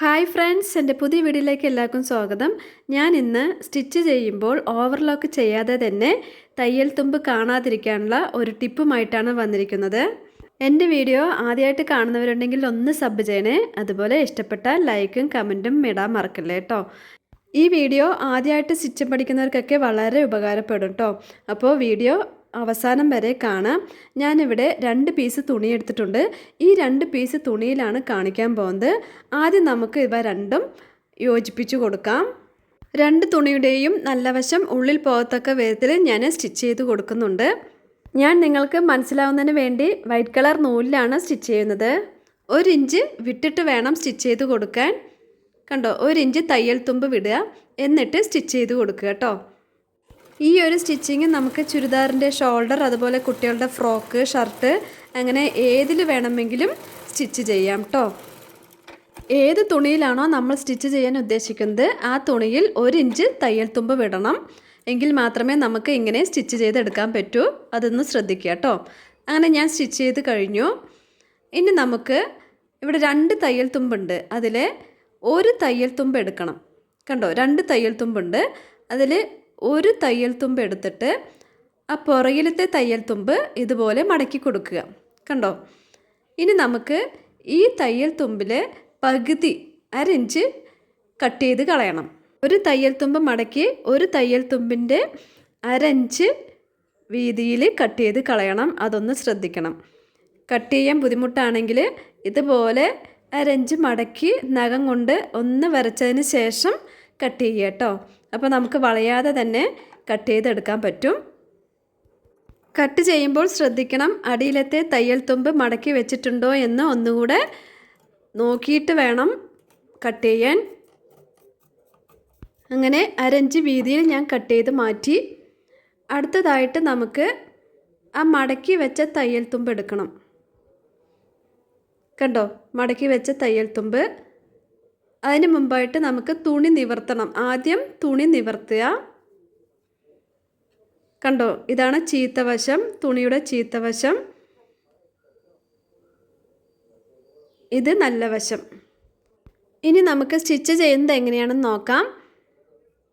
Hi friends എന്റെ പുതിയ വീഡിയോയിലേക്ക് എല്ലാവർക്കും സ്വാഗതം. ഞാൻ ഇന്ന് സ്റ്റിച്ച് ചെയ്യുമ്പോൾ ഓവർലോക്ക് ചെയ്യാതെ തന്നെ തയ്യൽ തുമ്പ് കാണാതിരിക്കാനുള്ള ഒരു ടിപ്പുമായിട്ടാണ് വന്നിരിക്കുന്നത്. എന്റെ വീഡിയോ ആദ്യമായിട്ട് കാണുന്നവരുണ്ടെങ്കിൽ ഒന്ന് സബ് ചെയ്യണേ. അതുപോലെ ഇഷ്ടപ്പെട്ട ലൈക്കും കമന്റും ഇടാൻ മറക്കല്ലേ കേട്ടോ ഈ വീഡിയോ ആദ്യമായിട്ട് സ്റ്റിച്ച് പഠിക്കുന്നവർക്കൊക്കെ വളരെ ഉപകാരപ്പെടും കേട്ടോ അപ്പോൾ വീഡിയോ അവസാനം വരെ കാണാം. ഞാനിവിടെ രണ്ട് പീസ് തുണി എടുത്തിട്ടുണ്ട്. ഈ രണ്ട് പീസ് തുണിയിലാണ് കാണിക്കാൻ പോകുന്നത്. ആദ്യം നമുക്ക് ഇവ രണ്ടും യോജിപ്പിച്ചു കൊടുക്കാം. രണ്ട് തുണിയുടെയും നല്ല വശം ഉള്ളിൽ പോകത്തക്ക വിധത്തിൽ ഞാൻ സ്റ്റിച്ച് ചെയ്ത് കൊടുക്കുന്നുണ്ട്. ഞാൻ നിങ്ങൾക്ക് മനസ്സിലാവുന്നതിന് വേണ്ടി വൈറ്റ് കളർ നൂലിലാണ് സ്റ്റിച്ച് ചെയ്യുന്നത്. ഒരു ഇഞ്ച് വിട്ടിട്ട് വേണം സ്റ്റിച്ച് ചെയ്ത് കൊടുക്കാൻ. കണ്ടോ? ഒരു ഇഞ്ച് തയ്യൽ തുമ്പ് വിടുക. എന്നിട്ട് സ്റ്റിച്ച് ചെയ്ത് കൊടുക്കുക കേട്ടോ. ഈ ഒരു സ്റ്റിച്ചിങ് നമുക്ക് ചുരിദാറിന്റെ ഷോൾഡർ അതുപോലെ കുട്ടികളുടെ ഫ്രോക്ക് ഷർട്ട് അങ്ങനെ ഏതിൽ വേണമെങ്കിലും സ്റ്റിച്ച് ചെയ്യാം കേട്ടോ ഏത് തുണിയിലാണോ നമ്മൾ സ്റ്റിച്ച് ചെയ്യാൻ ഉദ്ദേശിക്കുന്നത് ആ തുണിയിൽ ഒരു ഇഞ്ച് തയ്യൽ തുമ്പ് വിടണം. എങ്കിൽ മാത്രമേ നമുക്ക് ഇങ്ങനെ സ്റ്റിച്ച് ചെയ്തെടുക്കാൻ പറ്റൂ. അതൊന്ന് ശ്രദ്ധിക്കുക കേട്ടോ അങ്ങനെ ഞാൻ സ്റ്റിച്ച് ചെയ്ത് കഴിഞ്ഞു. ഇനി നമുക്ക് ഇവിടെ രണ്ട് തയ്യൽ തുമ്പുണ്ട്. അതിൽ ഒരു തയ്യൽ തുമ്പ് എടുക്കണം. കണ്ടോ? രണ്ട് തയ്യൽ തുമ്പുണ്ട്. അതിൽ ഒരു തയ്യൽ തുമ്പ് എടുത്തിട്ട് ആ പുറകിലത്തെ തയ്യൽ തുമ്പ് ഇതുപോലെ മടക്കി കൊടുക്കുക. കണ്ടോ? ഇനി നമുക്ക് ഈ തയ്യൽ തുമ്പിൽ പകുതി അരഞ്ച് കട്ട് ചെയ്ത് കളയണം. ഒരു തയ്യൽ തുമ്പ് മടക്കി ഒരു തയ്യൽ തുമ്പിന്റെ അരഞ്ച് വീതിയിൽ കട്ട് ചെയ്ത് കളയണം. അതൊന്ന് ശ്രദ്ധിക്കണം. കട്ട് ചെയ്യാൻ ബുദ്ധിമുട്ടാണെങ്കിൽ ഇതുപോലെ അരഞ്ച് മടക്കി നഖം കൊണ്ട് ഒന്ന് വരച്ചതിന് ശേഷം കട്ട് ചെയ്യുക കേട്ടോ. അപ്പോൾ നമുക്ക് വളയാതെ തന്നെ കട്ട് ചെയ്തെടുക്കാൻ പറ്റും. കട്ട് ചെയ്യുമ്പോൾ ശ്രദ്ധിക്കണം അടിയിലത്തെ തയ്യൽ തുമ്പ് മടക്കി വെച്ചിട്ടുണ്ടോ എന്ന് ഒന്നുകൂടെ നോക്കിയിട്ട് വേണം കട്ട് ചെയ്യാൻ. അങ്ങനെ അരഞ്ച് വീതിയിൽ ഞാൻ കട്ട് ചെയ്ത് മാറ്റി. അടുത്തതായിട്ട് നമുക്ക് ആ മടക്കി വെച്ച തയ്യൽ തുമ്പ് എടുക്കണം. കണ്ടോ? മടക്കി വെച്ച തയ്യൽ തുമ്പ്. അതിന് മുമ്പായിട്ട് നമുക്ക് തുണി നിവർത്തണം. ആദ്യം തുണി നിവർത്തുക. കണ്ടോ? ഇതാണ് ചീത്തവശം തുണിയുടെ ചീത്തവശം. ഇത് നല്ല വശം. ഇനി നമുക്ക് സ്റ്റിച്ച് ചെയ്യുന്നത് എങ്ങനെയാണെന്ന് നോക്കാം.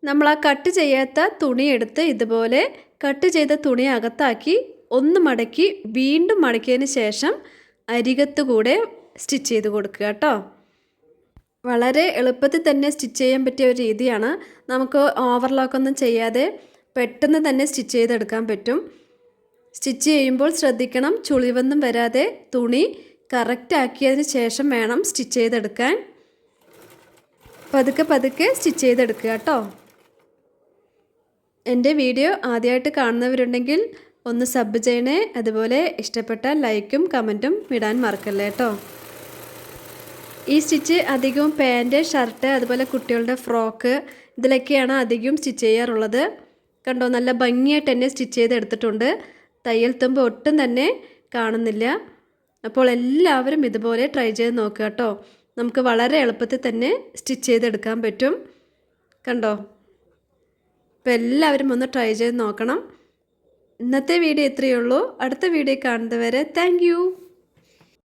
നമ്മൾ ആ കട്ട് ചെയ്യാത്ത തുണി എടുത്ത് ഇതുപോലെ കട്ട് ചെയ്ത തുണി അകത്താക്കി ഒന്ന് മടക്കി വീണ്ടും മടക്കിയതിന് ശേഷം അരികത്ത് കൂടെ സ്റ്റിച്ച് ചെയ്ത് കൊടുക്കുക കേട്ടോ. വളരെ എളുപ്പത്തിൽ തന്നെ സ്റ്റിച്ച് ചെയ്യാൻ പറ്റിയ ഒരു രീതിയാണ്. നമുക്ക് ഓവർലോക്കൊന്നും ചെയ്യാതെ പെട്ടെന്ന് തന്നെ സ്റ്റിച്ച് ചെയ്തെടുക്കാൻ പറ്റും. സ്റ്റിച്ച് ചെയ്യുമ്പോൾ ശ്രദ്ധിക്കണം ചുളിവൊന്നും വരാതെ തുണി കറക്റ്റ് ആക്കിയതിന് ശേഷം വേണം സ്റ്റിച്ച് ചെയ്തെടുക്കാൻ. പതുക്കെ പതുക്കെ സ്റ്റിച്ച് ചെയ്തെടുക്കുക കേട്ടോ. എന്റെ വീഡിയോ ആദ്യമായിട്ട് കാണുന്നവരുണ്ടെങ്കിൽ ഒന്ന് സബ് ചെയ്യണേ. അതുപോലെ ഇഷ്ടപ്പെട്ട ലൈക്കും കമന്റും ഇടാൻ മറക്കല്ലേ കേട്ടോ. ഈ സ്റ്റിച്ച് അധികവും പാന്റ് ഷർട്ട് അതുപോലെ കുട്ടികളുടെ ഫ്രോക്ക് ഇതിലൊക്കെയാണ് അധികവും സ്റ്റിച്ച് ചെയ്യാറുള്ളത്. കണ്ടോ നല്ല ഭംഗിയായിട്ട് തന്നെ സ്റ്റിച്ച് ചെയ്തെടുത്തിട്ടുണ്ട്. തയ്യൽ തുമ്പ് ഒട്ടും തന്നെ കാണുന്നില്ല. അപ്പോൾ എല്ലാവരും ഇതുപോലെ ട്രൈ ചെയ്ത് നോക്കുക കേട്ടോ. നമുക്ക് വളരെ എളുപ്പത്തിൽ തന്നെ സ്റ്റിച്ച് ചെയ്തെടുക്കാൻ പറ്റും. കണ്ടോ? അപ്പോൾ എല്ലാവരും ഒന്ന് ട്രൈ ചെയ്ത് നോക്കണം. ഇന്നത്തെ വീഡിയോ ഇത്രയേ ഉള്ളൂ. അടുത്ത വീഡിയോ കാണുന്നതുവരെ താങ്ക്